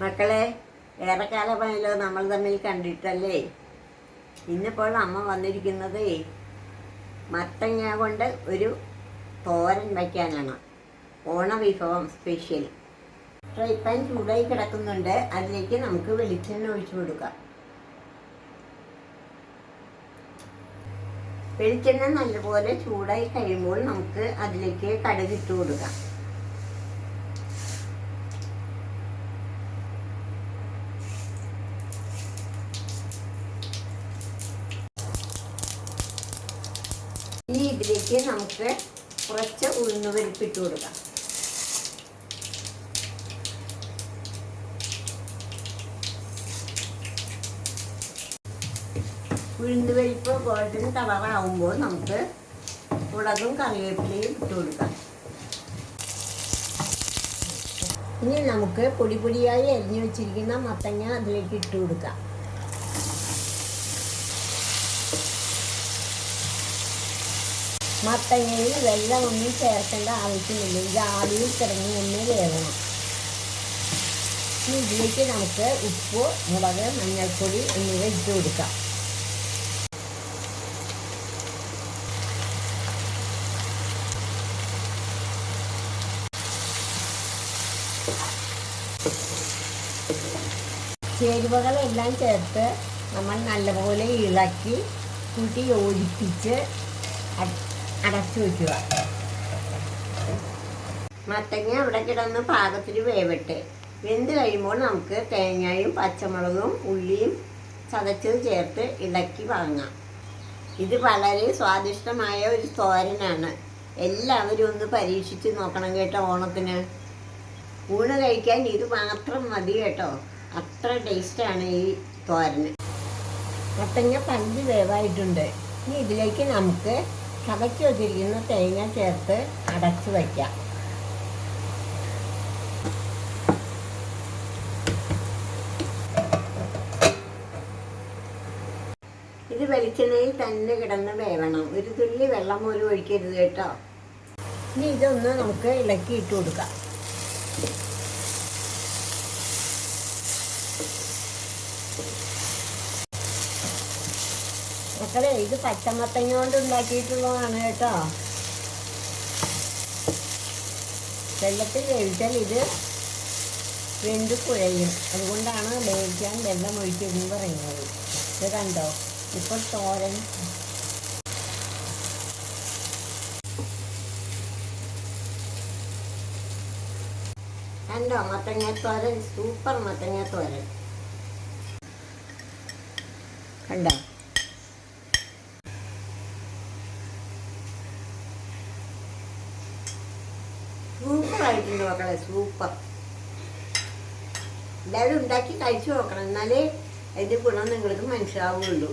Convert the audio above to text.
മക്കളെ ഏറെക്കാലമായല്ലോ നമ്മൾ തമ്മിൽ കണ്ടിട്ടല്ലേ? ഇന്നിപ്പോൾ അമ്മ വന്നിരിക്കുന്നത് മത്തങ്ങ കൊണ്ട് ഒരു തോരൻ വയ്ക്കാനാണ്. ഓണവിഭവം സ്പെഷ്യൽ ഫ്രൈ പാൻ ചൂടായി കിടക്കുന്നുണ്ട്. അതിലേക്ക് നമുക്ക് വെളിച്ചെണ്ണ ഒഴിച്ചു കൊടുക്കാം. വെളിച്ചെണ്ണ നല്ലപോലെ ചൂടായി കഴിയുമ്പോൾ നമുക്ക് അതിലേക്ക് കടുകിട്ട് കൊടുക്കാം ഇനി ഇതിലേക്ക് നമുക്ക് കുറച്ച് ഉഴുന്ന് പരിപ്പിട്ട് കൊടുക്കാം. ഉഴുന്ന് പരിപ്പ് ഗോൾഡൻ കളറാവുമ്പോൾ നമുക്ക് മുളകും കറിവേപ്പിലയും ഇട്ട് കൊടുക്കാം. ഇനി നമുക്ക് പൊടി പൊടിയായി അരിഞ്ഞു വെച്ചിരിക്കുന്ന മത്തങ്ങ അതിലേക്ക് ഇട്ട് കൊടുക്കാം. മത്തങ്ങയിൽ വെള്ളമൊന്നും ചേർക്കേണ്ട ആവശ്യമില്ല. ഇത് ആവിയിൽ ഒന്ന് തന്നെ വേവണം. ഇതിലേക്ക് നമുക്ക് ഉപ്പ് മുളക് മഞ്ഞൾപ്പൊടി എന്നിവ ഇട്ട് കൊടുക്കാം. ചേരുവകളെല്ലാം ചേർത്ത് നമ്മൾ നല്ലപോലെ ഇളക്കി കൂട്ടി യോജിപ്പിച്ച് അടച്ചു വയ്ക്കുക മത്തങ്ങ അവിടെ കിടന്ന് പാകത്തിൽ വേവട്ടെ. വെന്ത് കഴിയുമ്പോൾ നമുക്ക് തേങ്ങയും പച്ചമുളകും ഉള്ളിയും ചതച്ചത് ചേർത്ത് ഇളക്കി വാങ്ങാം. ഇത് വളരെ സ്വാദിഷ്ടമായ ഒരു തോരനാണ്. എല്ലാവരും ഒന്ന് പരീക്ഷിച്ച് നോക്കണം കേട്ടോ ഓണത്തിന്. ഊണ് കഴിക്കാൻ ഇത് മാത്രം മതി കേട്ടോ. അത്ര ടേസ്റ്റാണ് ഈ തോരന്. മത്തങ്ങ പഞ്ച് വേവായിട്ടുണ്ട്. ഇനി ഇതിലേക്ക് നമുക്ക് ചതച്ച് വെച്ചിരിക്കുന്ന തേങ്ങ ചേർത്ത് അടച്ച് വയ്ക്കാം. ഇത് വെളിച്ചെണ്ണയിൽ തന്നെ കിടന്ന് വേവണം. ഒരു തുള്ളി വെള്ളം പോലും ഒഴിക്കരുത് കേട്ടോ. ഇനി ഇതൊന്ന് നമുക്ക് ഇളക്കി ഇട്ട് കൊടുക്കാം. മക്കളെ ഇത് പച്ചമത്തങ്ങ കൊണ്ട് ഉണ്ടാക്കിയിട്ടുള്ളതാണ് കേട്ടോ. വെള്ളത്തിൽ വേവിച്ചാൽ ഇത് വെന്ത് കുഴയും. അതുകൊണ്ടാണ് വേവിക്കാൻ വെള്ളം ഒഴിക്കരുതെന്ന് പറയുന്നത്. ഇത് കണ്ടോ? ഇപ്പോൾ തോരൻ. കണ്ടോ? മത്തങ്ങ തോരൻ സൂപ്പർ മത്തങ്ങ തോരൻ കണ്ടോ? സൂപ്പർ ആയിട്ടുണ്ട് മക്കളെ സൂപ്പർ. എല്ലാവരും ഉണ്ടാക്കി കഴിച്ചു നോക്കണം എന്നാലേ അതിന്റെ ഗുണം നിങ്ങൾക്ക് മനസ്സിലാവുള്ളൂ